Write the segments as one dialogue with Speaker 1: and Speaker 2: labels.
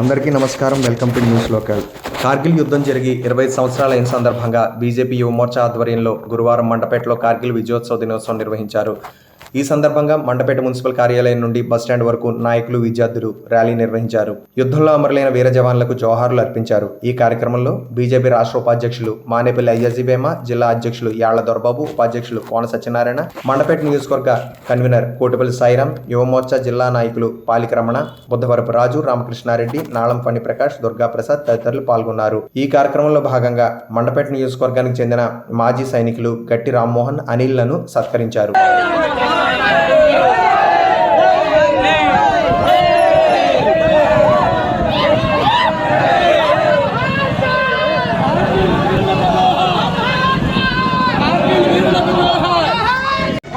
Speaker 1: అందరికీ నమస్కారం. Welcome to news local. Kargil యుద్ధం జరిగి ఇరవై సంవత్సరాల అయిన సందర్భంగా బీజేపీ యువమోర్చా ఆధ్వర్యంలో గురువారం మండపేటలో కార్గిల్ విజయోత్సవ దినోత్సవం నిర్వహించారు. ఈ సందర్భంగా మండపేట మున్సిపల్ కార్యాలయం నుండి బస్టాండ్ వరకు నాయకులు విద్యార్థులు ర్యాలీ నిర్వహించారు. యుద్ధంలో అమరులైన వీర జవాన్లకు జోహార్లు అర్పించారు. ఈ కార్యక్రమంలో బీజేపీ రాష్ట్ర ఉపాధ్యక్షులు మానేపల్లి అయ్యజీబేమ జిల్లా అధ్యక్షులు యాళ్ళ దొరబాబు ఉపాధ్యక్షులు కోన సత్యనారాయణ మండపేట నియోజకవర్గ కన్వీనర్ కోటిపల్లి సాయిరాం యువమోర్చా జిల్లా నాయకులు పాలిక రమణ బుద్ధవరపు రాజు రామకృష్ణారెడ్డి నాళం ప్రకాష్ దుర్గాప్రసాద్ తదితరులు పాల్గొన్నారు. ఈ కార్యక్రమంలో భాగంగా మండపేట నియోజకవర్గానికి చెందిన మాజీ సైనికులు గట్టి రామ్మోహన్ అనిల్లను సత్కరించారు.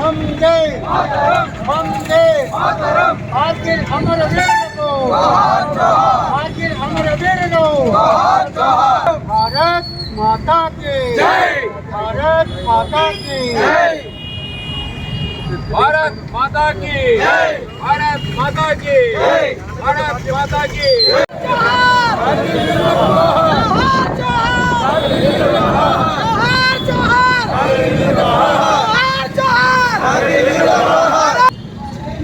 Speaker 2: हम जय हम जय कारगिल अमर वीर को कारगिल अमर वीर को भारत माता की जय भारत माता की
Speaker 3: భారత్ మాతాకి భారత్ మాతాకి భారత్ మాతాకి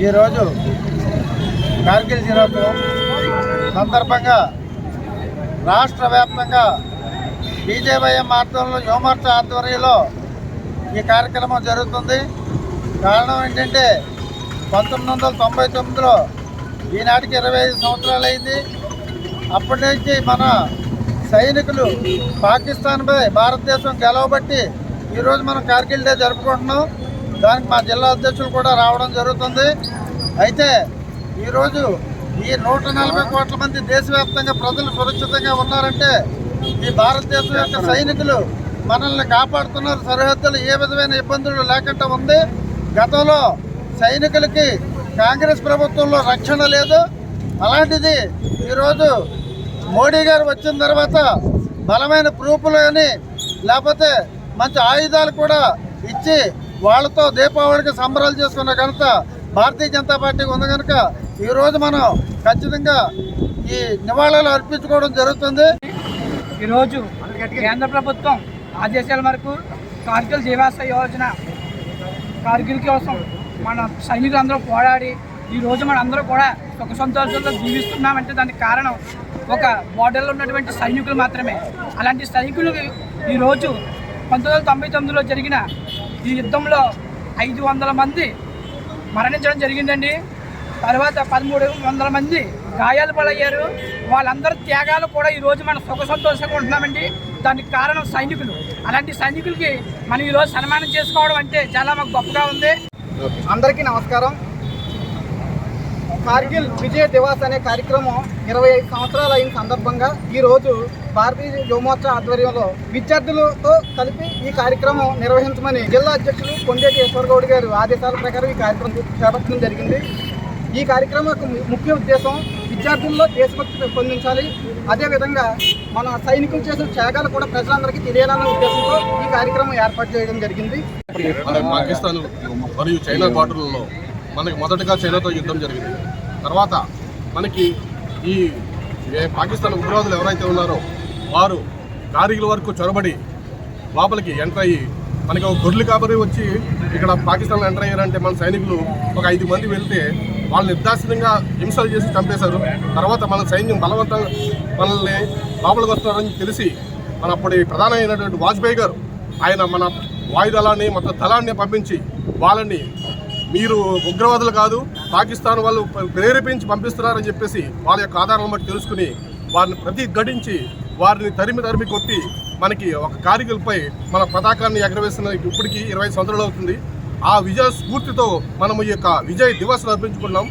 Speaker 2: ఈరోజు కార్గిల్ దినోత్సవం సందర్భంగా రాష్ట్ర వ్యాప్తంగా బీజేపీఎం ఆధ్వర్యంలో యువమోర్చా ఆధ్వర్యంలో ఈ కార్యక్రమం జరుగుతుంది. కారణం ఏంటంటే పంతొమ్మిది వందల తొంభై తొమ్మిదిలో ఈనాటికి ఇరవై ఐదు సంవత్సరాలు అయింది అప్పటి నుంచి మన సైనికులు పాకిస్తాన్పై భారతదేశం గెలవబట్టి ఈరోజు మనం కార్గిల్ డే జరుపుకుంటున్నాం. దానికి మా జిల్లా అధ్యక్షులు కూడా రావడం జరుగుతుంది. అయితే ఈరోజు ఈ నూట నలభై కోట్ల మంది దేశవ్యాప్తంగా ప్రజలు సురక్షితంగా ఉన్నారంటే ఈ భారతదేశం యొక్క సైనికులు మనల్ని కాపాడుతున్నారు. సరిహద్దులు ఏ విధమైన ఇబ్బందులు లేకుండా ఉంది. గతంలో సైనికులకి కాంగ్రెస్ ప్రభుత్వంలో రక్షణ లేదు. అలాంటిది ఈరోజు మోడీ గారు వచ్చిన తర్వాత బలమైన ప్రూఫ్లు కానీ లేకపోతే మంచి ఆయుధాలు కూడా ఇచ్చి వాళ్ళతో దీపావళికి సంబరాలు చేసుకున్న ఘనత భారతీయ జనతా పార్టీకి ఉంది కనుక ఈరోజు మనం ఖచ్చితంగా ఈ నివాళులు అర్పించుకోవడం జరుగుతుంది.
Speaker 4: ఈరోజు కేంద్ర ప్రభుత్వం ఆదేశాల మేరకు కార్గిల్ జీవాస యోజన కార్గిల్ కోసం మన సైనికులందరూ పోరాడి ఈ రోజు మన అందరూ కూడా సుఖ సంతోషాలతో జీవిస్తున్నామంటే దానికి కారణం ఒక బార్డర్లో ఉన్నటువంటి సైనికులు మాత్రమే. అలాంటి సైనికులు ఈరోజు పంతొమ్మిది వందల తొంభై తొమ్మిదిలో జరిగిన ఈ యుద్ధంలో ఐదు వందల మంది మరణించడం జరిగిందండి. తర్వాత పదమూడు వందల మంది గాయాలు పాలయ్యారు. వాళ్ళందరి త్యాగాలు కూడా ఈరోజు మనం సుఖ సంతోషంగా ఉంటున్నామండి. దానికి కారణం సైనికులు. అలాంటి సైనికులకి మనం ఈరోజు సన్మానం చేసుకోవడం అంటే చాలా మాకు గొప్పగా ఉంది.
Speaker 2: అందరికీ నమస్కారం. కార్గిల్ విజయ దివాస్ అనే కార్యక్రమం ఇరవై ఐదు సంవత్సరాలు అయిన సందర్భంగా ఈరోజు భారతీయ యువమోర్చా ఆధ్వర్యంలో విద్యార్థులతో కలిపి ఈ కార్యక్రమం నిర్వహించమని జిల్లా అధ్యక్షులు కొండేటి ఈశ్వరగౌడ్ గారు ఆదేశాల ప్రకారం ఈ కార్యక్రమం చేపట్టడం జరిగింది. ఈ కార్యక్రమం ముఖ్య ఉద్దేశం విద్యార్థుల్లో దేశభక్తి పెంపొందించాలి. అదేవిధంగా మన సైనికులు చేసిన త్యాగాలు కూడా ప్రజలందరికీ తెలియాలనే ఉద్దేశంతో ఈ కార్యక్రమం ఏర్పాటు చేయడం జరిగింది.
Speaker 5: పాకిస్తాన్ మరియు చైనా బార్డర్లలో మనకి మొదటగా చైనాతో యుద్ధం జరిగింది. తర్వాత మనకి ఈ ఏ పాకిస్తాన్ ఉగ్రవాదులు ఎవరైతే ఉన్నారో వారు కార్గిల్ వరకు చొరబడి లోపలికి ఎంటర్ అయ్యి మనకి ఒక గొర్రెలు కాబట్టి వచ్చి ఇక్కడ పాకిస్తాన్లో ఎంటర్ అయ్యారంటే మన సైనికులు ఒక ఐదు మంది వెళ్తే వాళ్ళు నిర్దాక్షిణ్యంగా హింసలు చేసి చంపేశారు. తర్వాత మన సైన్యం బలవంతంగా మనల్ని లోపలికి వస్తున్నారని తెలిసి మన అప్పటి ప్రధాన అయినటువంటి వాజ్పేయి గారు ఆయన మన వాయుదళాన్ని మొత్తం దళాన్ని పంపించి వాళ్ళని మీరు ఉగ్రవాదులు కాదు పాకిస్తాన్ వాళ్ళు ప్రేరేపించి పంపిస్తున్నారని చెప్పేసి వాళ్ళ యొక్క ఆధారాలను బట్టి తెలుసుకుని వారిని ప్రతి గడించి వారిని తరిమి తరిమి కొట్టి మనకి ఒక కార్గిల్పై మన పతాకాన్ని ఎగరవేస్తున్న ఇప్పటికీ ఇరవై సంవత్సరాలు అవుతుంది. ఆ విజయ స్ఫూర్తితో మనం ఈ యొక్క విజయ్ దివస్ అర్పించుకున్నాం